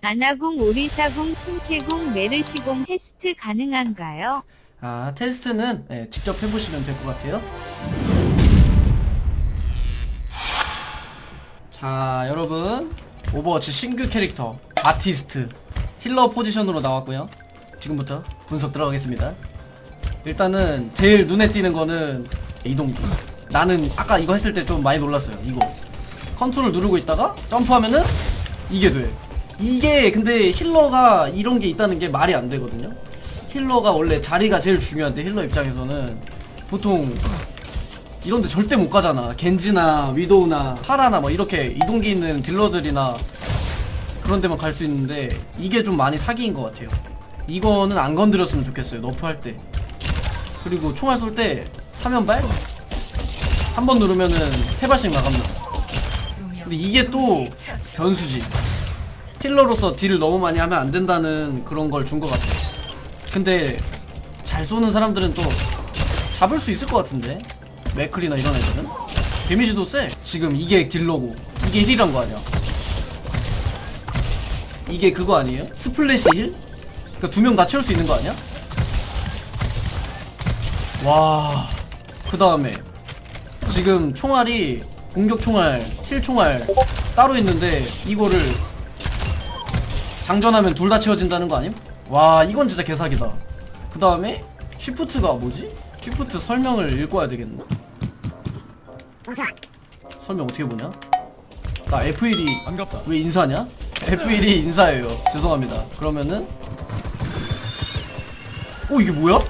아나궁, 오리사궁, 신캐궁, 메르시궁 테스트 가능한가요? 아 테스트는 예, 직접 해보시면 될 것 같아요. 자 여러분. 오버워치 신규 캐릭터 아티스트. 힐러 포지션으로 나왔고요. 지금부터 분석 들어가겠습니다. 일단은 제일 눈에 띄는 거는 이동기 나는 아까 이거 했을 때 좀 많이 놀랐어요 이거. 컨트롤 누르고 있다가 점프하면은 이게 돼 이게 근데 힐러가 이런 게 있다는 게 말이 안 되거든요. 힐러가 원래 자리가 제일 중요한데 힐러 입장에서는 보통 이런데 절대 못 가잖아. 겐지나 위도우나 파라나 뭐 이렇게 이동기 있는 딜러들이나 그런 데만 갈 수 있는데 이게 좀 많이 사기인 것 같아요. 이거는 안 건드렸으면 좋겠어요 너프 할 때. 그리고 총알 쏠 때 사면발? 한 번 누르면은 세 발씩 나갑니다. 근데 이게 또 변수지 힐러로서 딜을 너무 많이 하면 안 된다는 그런 걸 준 것 같아 근데 잘 쏘는 사람들은 또 잡을 수 있을 것 같은데? 맥클이나 이런 애들은? 데미지도 세 지금 이게 딜러고. 이게 힐이란 거 아니야? 이게 그거 아니에요? 스플래시 힐? 그니까 두 명 다 채울 수 있는 거 아니야? 와 그 다음에 지금 총알이 공격 총알, 힐 총알 따로 있는데 이거를 장전하면 둘 다 채워진다는 거 아님? 와 이건 진짜 개사기다 그 다음에 쉬프트가 뭐지? 쉬프트 설명을 읽어야 되겠네 설명 어떻게 보냐? 나 F1이 반갑다. 왜 인사냐? F1이 인사예요 죄송합니다 그러면은 오 이게 뭐야?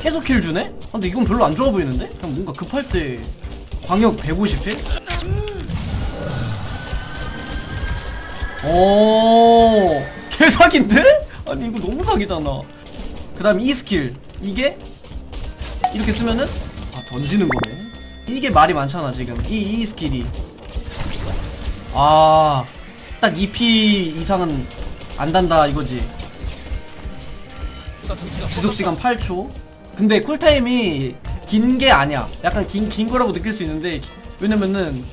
계속 킬 주네? 아, 근데 이건 별로 안 좋아 보이는데? 그냥 뭔가 급할 때 광역 150회? 오 개사기인데? 아니 이거 너무 사기잖아. 그 다음 이 스킬 이게? 이렇게 쓰면은? 아 던지는 거네. 이게 말이 많잖아 지금. 이, 이 스킬이. 아딱 2p 이상은 안 단다 이거지. 지속시간 8초. 근데 쿨타임이 긴 게 아니야. 약간 긴, 긴 거라고 느낄 수 있는데 왜냐면은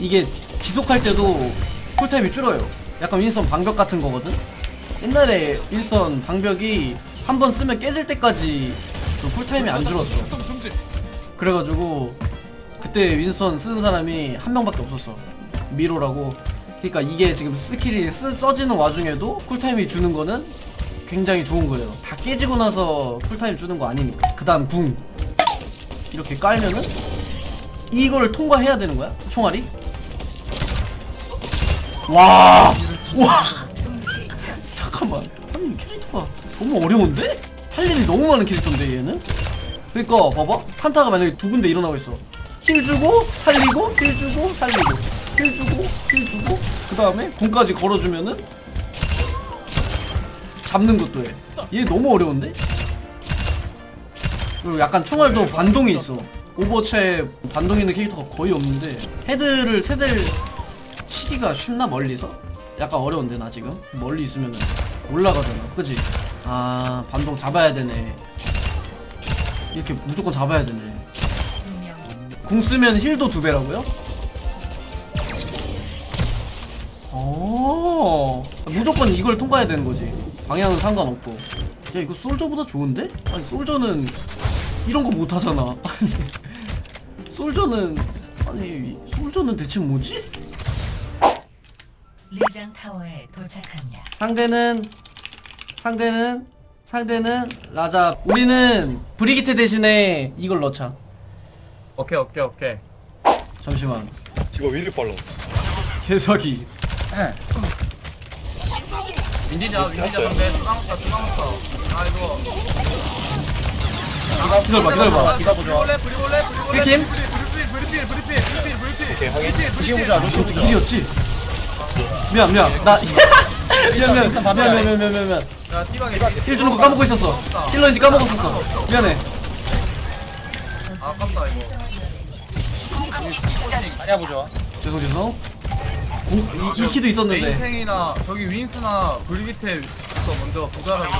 이게 지- 지속할 때도 쿨타임이 줄어요. 약간 윈선 방벽 같은 거거든? 옛날에 윈선 방벽이 한 번 쓰면 깨질 때까지 그 쿨타임이 안 줄었어. 그래가지고 그때 윈선 쓰는 사람이 한 명밖에 없었어. 미로라고. 그러니까 이게 지금 스킬이 쓰, 써지는 와중에도 쿨타임이 주는 거는 굉장히 좋은 거예요. 다 깨지고 나서 쿨타임 주는 거 아니니까. 그 다음 궁. 이렇게 깔면은 이거를 통과해야 되는 거야? 총알이 와 와. 잠깐만 아니 캐릭터가 너무 어려운데? 할 일이 너무 많은 캐릭터인데 얘는? 그니까 봐봐 판타가 만약에 두 군데 일어나고 있어 힐 주고 살리고 힐 주고 살리고 힐 주고 힐 주고 그 다음에 공까지 걸어주면은 잡는 것도 해얘 너무 어려운데? 그리고 약간 총알도 반동이 있어 오버워치에 반동 있는 캐릭터가 거의 없는데 헤드를 세 대를 치기가 쉽나 멀리서? 약간 어려운데 나 지금 멀리 있으면 올라가잖아 그지? 아 반동 잡아야 되네 이렇게 무조건 잡아야 되네 궁 쓰면 힐도 두 배라고요? 어 무조건 이걸 통과해야 되는 거지 방향은 상관없고 야 이거 솔저보다 좋은데? 아니 솔저는 이런 거 못하잖아 아니 솔저는 아니 솔저는 대체 뭐지? 리장 타워에 도착합니다. 상대는 상대는 상대는 라자. 우리는 브리기테 대신에 이걸 넣자. 오케이 오케이 오케이. 잠시만. 이거 왜 이렇게 빨라? 개사기 윈디자 윈디자 상대. 주방부터 주방부터. 아 이거. 기다려봐 기다려봐. 브리볼레 브리볼레 브리볼레 힐킴? 브리필 브리필 브리필 브리필 브리필 오케이, 확인. 브리필 브리필 루시오 일이었지? 미안 미안. 나 미안 미안 미안 미안 미안 미안 미안 미안 야힐 주는 거 까먹고 있었어. 힐러인지 까먹었었어. 미안해. 아깝다 이거 아니야. 보죠. 죄송 죄송 공, 이, 이 키도 있었는데. 메인탱이나 저기 윈스나 브리기테부터 먼저 보자라고.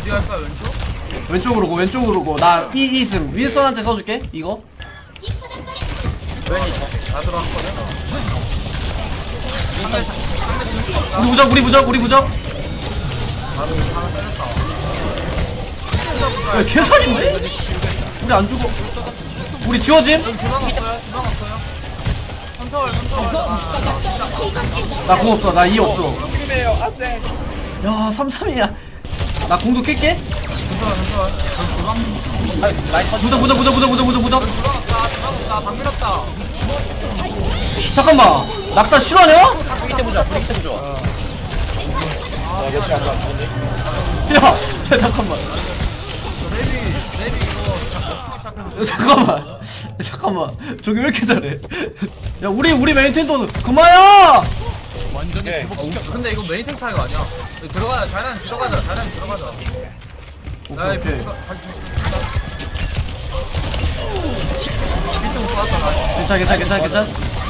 어디 갈까 왼쪽? 왼쪽으로 고 왼쪽으로 고나 이, 이 있음. 윈선한테 써줄게 이거. 다 들어왔거든 우리 무적 우리 무적 우리 무적. 야, 개선인데? 우리 안 죽어. 우리 지워짐? 나 공 없어. 나 이 없어. 야 3-3이야. 나 공도 깰게. 무적 무적 무적 무적 무적 무적 무적. 잠깐만. 낙사 실화냐? 브리기테 보자 브리기테 보자 야, 야 잠깐만. 레비 레비 이거 잡고 시작해서 야, 잠깐만. 잠깐만. 저기 왜 이렇게 잘해? 야 우리 우리 메인텐도 그마야 오케이 근데 이거 메인탱 차이가 아니야? 들어가자 자란 들어가자 자란 들어가자. 나 오케이. 비트 못 왔다. 나 괜찮아 괜찮아 괜찮아 괜찮아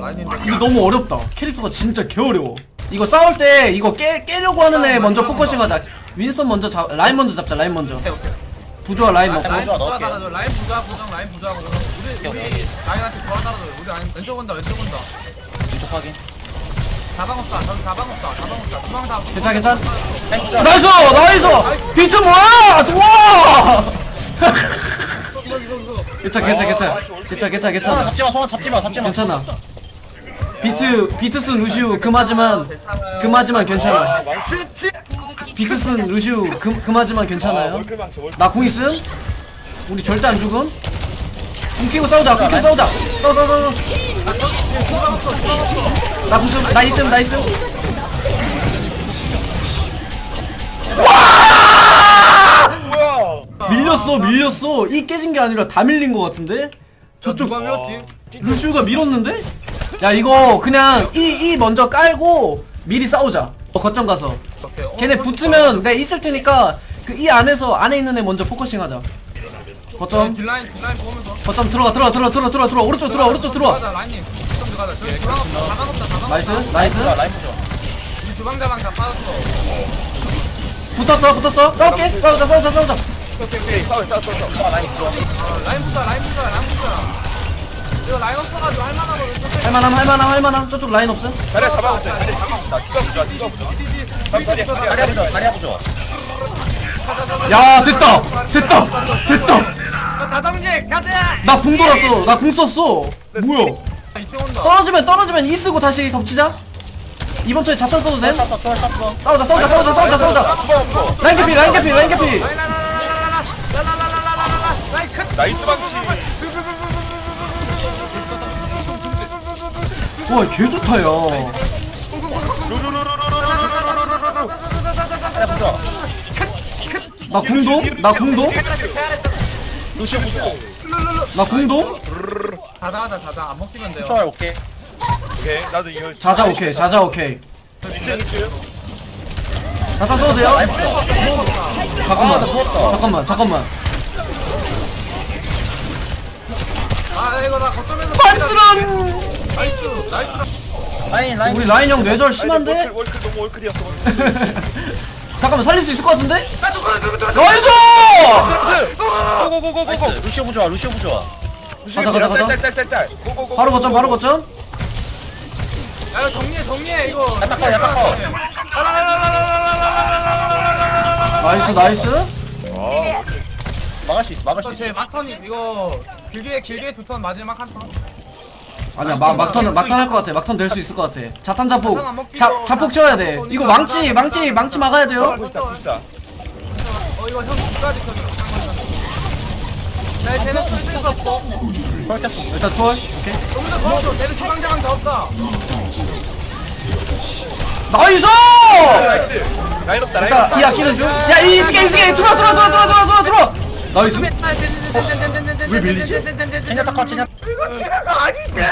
라인인데. 근데 너무 어렵다. 캐릭터가 진짜 개어려워. 이거 싸울 때 이거 깨, 깨려고 하는 애 먼저 포커싱 하자. 윈선 먼저 잡 라인 먼저 잡자 라인 먼저. 오케이 오케이. 부조화 라인 먹고. 라인 부자 넣을게. 달아줘 라인 부자 부정 라인 부자 우리 우리 라인한테 더 달아줘 우리 라인 왼쪽 온다 왼쪽 온다. 왼쪽 확인. 자방 없다 저기 자방 없다 자방 없다. 주방 다 괜찮아 괜찮아. 라인 보자 나이스! 나이스! 비트 뭐야? 좋아! 이거 이거 이거 괜찮아 괜찮아 괜찮아. 괜찮아 괜찮아 괜찮아. 잡지마 성아 잡지마 잡지마. 괜찮아. 비트 비트 쓴 루시우 금하지만 금하지만 괜찮아. 비트 쓴 루시우 금 금하지만 괜찮아요. 나 궁 있음? 우리 절대 안 죽음? 궁 끼고 싸우자 궁 끼고 싸우자. 싸워 싸워 싸워. 나궁 있음 나 있음 나 있음 밀렸어 밀렸어. 이 깨진 게 아니라 다 밀린 거 같은데? 저쪽 누가 밀었지? 루시우가 밀었는데? 야 이거 그냥 이, 이 먼저 깔고 미리 싸우자. 어, 거점 가서. 오케이. 어, 걔네 붙으면 내가 있을 테니까 그 이 안에서 안에 있는 애 먼저 포커싱 하자. 거점. 딜라인 딜라인 보면서. 거점 들어가 들어가 들어가 들어가 들어가 들어가. 오른쪽 들어와 오른쪽 들어와. 들어가자 라인님. 좀 들어가자. 저기 주방 없다 자방 없다 자방 나이스 나이스. 보자 라인 보자 우리 주방 자방 다 빠졌어. 붙었어 붙었어. 싸울게. 싸우자 싸우자 싸우자 오케이 오케이 싸워 싸워 싸워 싸워 라인 들어와 어, 라인 부자 라인 부자 라인 부자 이거 라인 없어가지고 할만하고 왼쪽 할만함 할만함 할만함 저쪽 라인 없어 자리야 잡아보자 자리야 잡아보자 누가 보자 누가 보자 자리야 자리야 보자 자리야 보자 야 됐다 됐다 됐다 다정직 가자 나 궁 돌았어 나 궁 썼어 뭐야 2층 온다 떨어지면 떨어지면 이 쓰고 다시 덮치자 이번 턴에 자탄 써도 돼? 초월 찼어 싸우자 싸우자 싸우자 싸우자 싸우자 누가 없어 라인 개피 라인 개피 라인 나이스 방치 와 개 좋다 야 자리야 보자 나 궁동? 나 보자 나 궁동? 자자 하자 자자 안 먹히면 돼요 초월 오케이 오케이 나도 이거 자자 오케이 자자 오케이 2층 2층 자탄 써도 돼요? 라인 보 자 잠깐만. 아, 나 부었다. 잠깐만 잠깐만. 아 이거 나 거점에서 빤스런! 나이스 나이스. 라인 라인. 우리 라인 형 뇌절 심한데? 월클, 월클 너무 월클이었어 월클. 잠깐만 살릴 수 있을 것 같은데? 아 누구 누구 누구 나이스! 고고고고고고. 나이스 루시오 보자 루시오 보자 가자, 가자, 가자. 고고고 바로 거점 바로 거점. 야 이거 정리해 정리해 이거. 야타커 야타커 나이스 나이스 막을 수 있어 막을 수 있어 제 막턴이 이거 길게 길게 두 턴 마지막 한 턴. 아니야 막, 막턴 막턴 할 것 같아 막턴 될 수 있을 것 같아 자탄 자폭 자, 자폭 채워야 돼 이거 망치 망치 망치 막아야 돼요 진짜 진짜 어 이거 형 두가지 턴. 야 쟤는 쓸데가 없고. 일단 초월 오케이 더 걸어줘. 쟤는 주방자방 더 없다. 나이스! 라인 없다 라인 일단 없다 이 아끼는 중 야 이스게 이스게 들어와 들어와 들어와 들어와 들어와 들어와 나이스 왜 밀리지? 젠야타 컷 젠야 이거 제가 아닌데?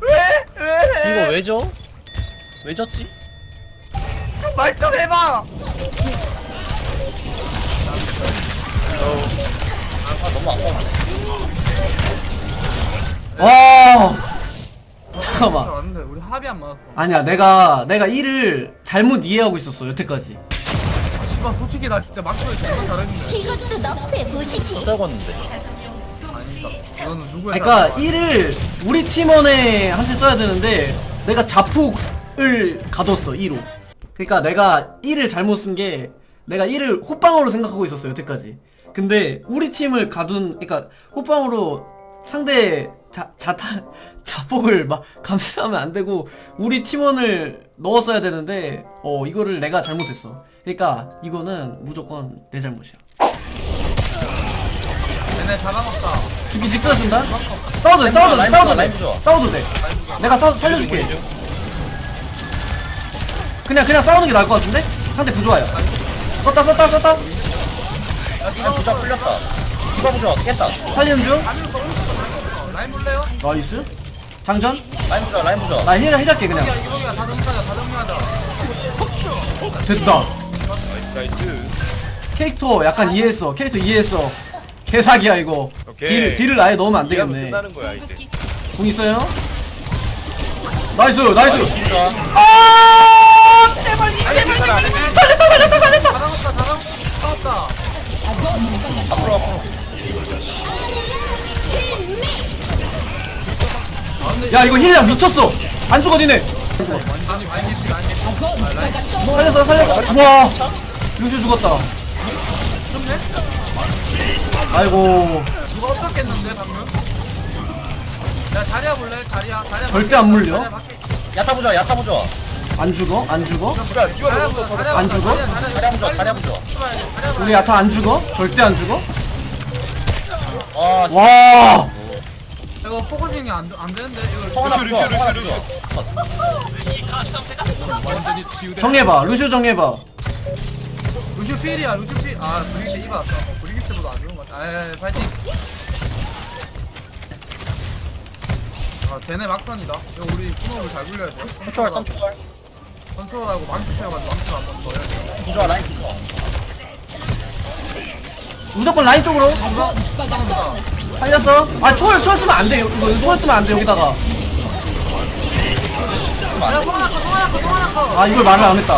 왜? 왜? 이거 왜 져? 왜 졌지? 말 좀 해봐. 아 너무 아까워 와 잠깐만 우리 합이 안 맞았어. 아니야 내가 내가 1을 잘못 이해하고 있었어 여태까지 아, 씨발 솔직히 나 진짜 막판에 진짜 잘했는데. 이것도 너프에 보시지. 떨궜는데 아니다. 이거는 누구의 그러니까 잘못이야? 1을 우리 팀원에 한테 써야 되는데 내가 자폭을 가뒀어 2로 그러니까 내가 1을 잘못 쓴 게 내가 1을 호빵으로 생각하고 있었어 여태까지 근데 우리 팀을 가둔 그러니까 호빵으로 상대 자, 자타 자폭을 막 감싸면 안 되고 우리 팀원을 넣었어야 되는데 어 이거를 내가 잘못했어 그러니까 이거는 무조건 내 잘못이야 얘네 잡아먹다. 죽기 직전에 쓴다? 싸워도 돼, 싸워도 돼, 싸워도 좋아, 돼. 좋아. 싸워도 돼. 내가 싸, 살려줄게. 그냥, 그냥 싸우는 게 나을 것 같은데? 상대 부조화야. 썼다, 썼다, 썼다. 라인 부자 풀렸다 디바 부자 깼다 살리는 중. 라인 볼래요? 나이스. 장전. 라인 부자 라인 부자 나 힐, 힐할게, 그냥. 여기야 이거야 다 정리하자 다 정리하자. 됐다. 나이스. 캐릭터 약간 이해했어. 캐릭터 이해했어. 개사기야, 이거. 오케이. 딜, 딜을 아예 넣으면 안 이하면 되겠네. 끝나는 거야 이제. 공 있어요? 나이스, 나이스. 아! 제발, 제발. 살렸다, 살렸다, 살렸다. 다 잡았다 다 잡았다. 앞으로 앞으로 야, 이거 힐량 미쳤어. 안 죽어, 니네. 살렸어 살렸어 와 루슈 죽었다 아이고 누가 어떻겠는데 방금? 야 자리야 볼래? 자리야 자리야. 절대 안 물려. 야타 부자 야타 부자 안 죽어 안 죽어 자리야? 보자. 자리야 안 보자, 죽어? 자리야, 부자 자리야 자리야 우리 야타 안 죽어 절대 안 죽어 아 와 이거 포커싱이 안, 안 되는데 이거 통 하나 부자 통 하나 부자 정리해봐 루슈 정리해봐 루슈 필이야 루슈 필. 아 브리기스 이봐. 어, 브리기스보다 안 좋은 것 같아. 아 파이팅. 아 쟤네 막판이다. 이거 우리 분업을 잘 굴려야 돼. 3초월 3초월 컨트롤하고 망치 채워가지고 망치 한번 더 해야 돼. 부자 라인 부자 무조건 라인 쪽으로 살렸어 아 초월 초월 쓰면 안돼 이거 초월 쓰면 안돼 여기다가 야거 송하나 거. 아 이걸 말을 안 했다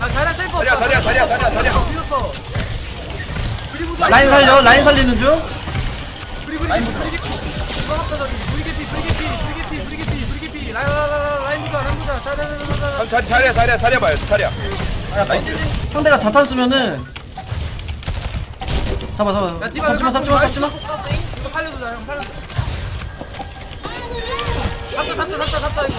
아 자리야 셀프 없다. 자리야 자리야 자리야 자리야. 빌렸어. 브리부자. 라인 살려 라인 살리는 중 브리 브리 브리 이거 합다 저기 브리게피 브리게피 브리게피 브리게피 브리게피 라인 라인 라인 라인 부자 라인 부자 자 자 자 자 자. 자리 자리야 자리야 자리야 봐요 자리야. 아 나이스 상대가 자탄 쓰면은 잡아 잡아. 야 디바 잡지마 잡지마. 잡지마 이거 살려주자 형 살려줘. 잡다 잡다 잡다 잡다 이거.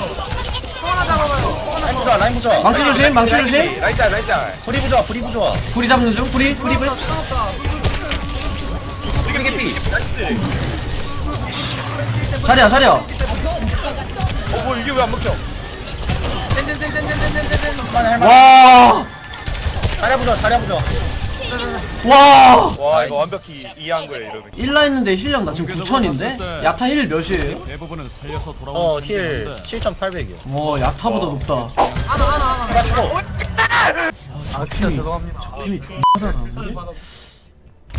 또 하나 잡아봐요. 또 하나 라인 더. 부자 라인 부자. 망치 조심 망치 조심. 라이짤 라이짤. 브리 부자 브리 부자. 불이 잡는 중 불이 불이 불이 개피 자리야 자리야 어뭐 이게 왜 안 먹혀? 와. 자리야 부자 자리야 부자 와! 와 이거 완벽히 이해한 거예요 이러면. 1라 했는데 힐량 나 지금 9천인데? 야타 힐 몇이에요? 대부분은 살려서 돌아오는 어힐 7800이요 와 야타보다 높다 하나 하나 하나. 하나 추가 아 진짜 죄송합니다. 팀이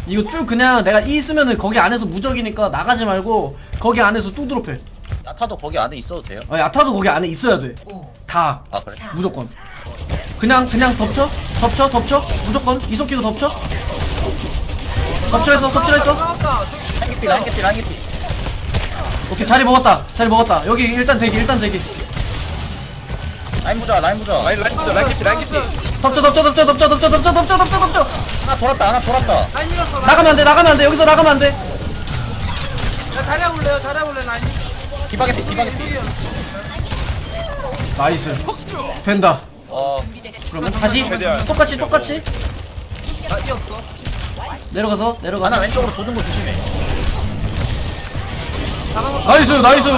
이거 쭉 그냥 내가 E 쓰면은 거기 안에서 무적이니까 나가지 말고 거기 안에서 뚜드롭해 야타도 거기 안에 있어도 돼요? 어, 야타도 거기 안에 있어야 돼 다 아 그래? 무조건 그냥 그냥 덮쳐 덮쳐 덮쳐 무조건 이속 키고 덮쳐 덮쳐했어 덮쳐했어 뜨겁다. 라인 개피 라인 개피 라인 개피 오케이 자리 먹었다 자리 먹었다 여기 일단 대기 일단 대기 라인 부자 라인 부자 라인 라인 라인 라인 라인 깊이. 덮쳐 덮쳐 덮쳐 덮쳐 덮쳐 덮쳐 덮쳐 덮쳐 덮쳐 하나 돌았다 하나 돌았다 라인 밀었어. 라인. 나가면 안돼 나가면 안돼 여기서 나가면 안돼 야 자리야 볼래요? 자리야 볼래 라인. 디바 개피 디바 개피 여기요. 나이스 된다 어 그러면 다시 최대한. 똑같이 똑같이? 나 뛰었어. 내려가서 하나 내려가서. 왼쪽으로 도는 거 조심해. 잡아먹. 나이스. 나이스.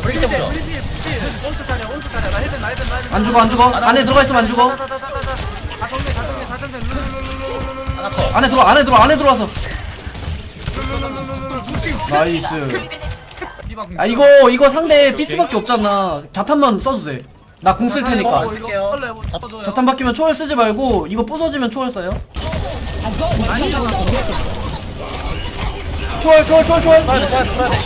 브레이크. 나나나 헬벤. 안 죽어 안 죽어. 안에 들어가 있으면 안 죽어. 다 정리 다 정리 다 정리 룰룰룰 안에 들어 안에 들어 안에 들어와서. 나이스. 아 이거 이거 상대 삐투밖에 없잖아. 자탄만 써도 돼 나 궁쓸 이거 테니까. 이거. 자탄 바뀌면 초월 쓰지 말고 이거 부서지면 초월 써요. 초월 초월 초월 초월. 써야 돼 써야 돼 써야 돼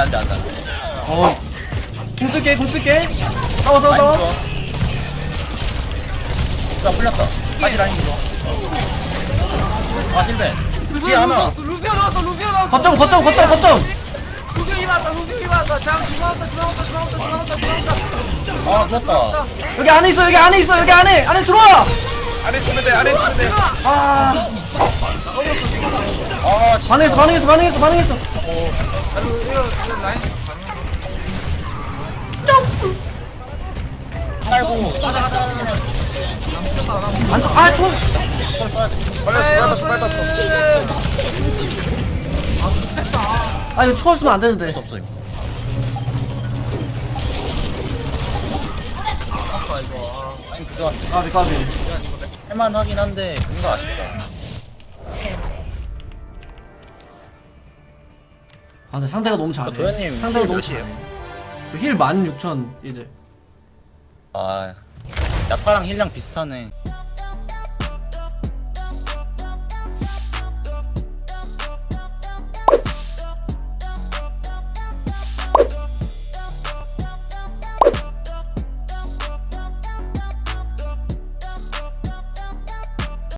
안돼 안돼 안돼. 어, 궁 쓸게, 궁 쓸게. 싸워, 싸워, 싸워. 자 풀렸어. 다시 라인 좋아 아 힐벤 뒤에 하나 루비오 나왔다. 루비오 나왔다. 거점, 거점, 거점, 거점. 루비오 이봤다. 루비오 이봤다. 장 주마왔다. 주마왔다. 주마왔다. 주마왔다. 주마왔다. 아 좋았다 여기 안에 있어, 여기 안에 있어, 여기 안에, 안에 들어와. 안에 치면 돼 안에 치면 돼 아, 아 진짜 반응했어, 반응했어, 반응했어, 반응했어. 이거 라인 아이고 안쪽, 아, 초. 빨리 빨리 땄어 아, 이거 초월 쓰면 안 되는데. 없어 이거 까비, 까비. 할만 하긴 한데 뭔가 아쉽다 아, 근데 상대가 너무 잘해. 도현님 상대가 힐 너무? 잘해. 저힐 16,000 이제. 아 야타랑 힐량 비슷하네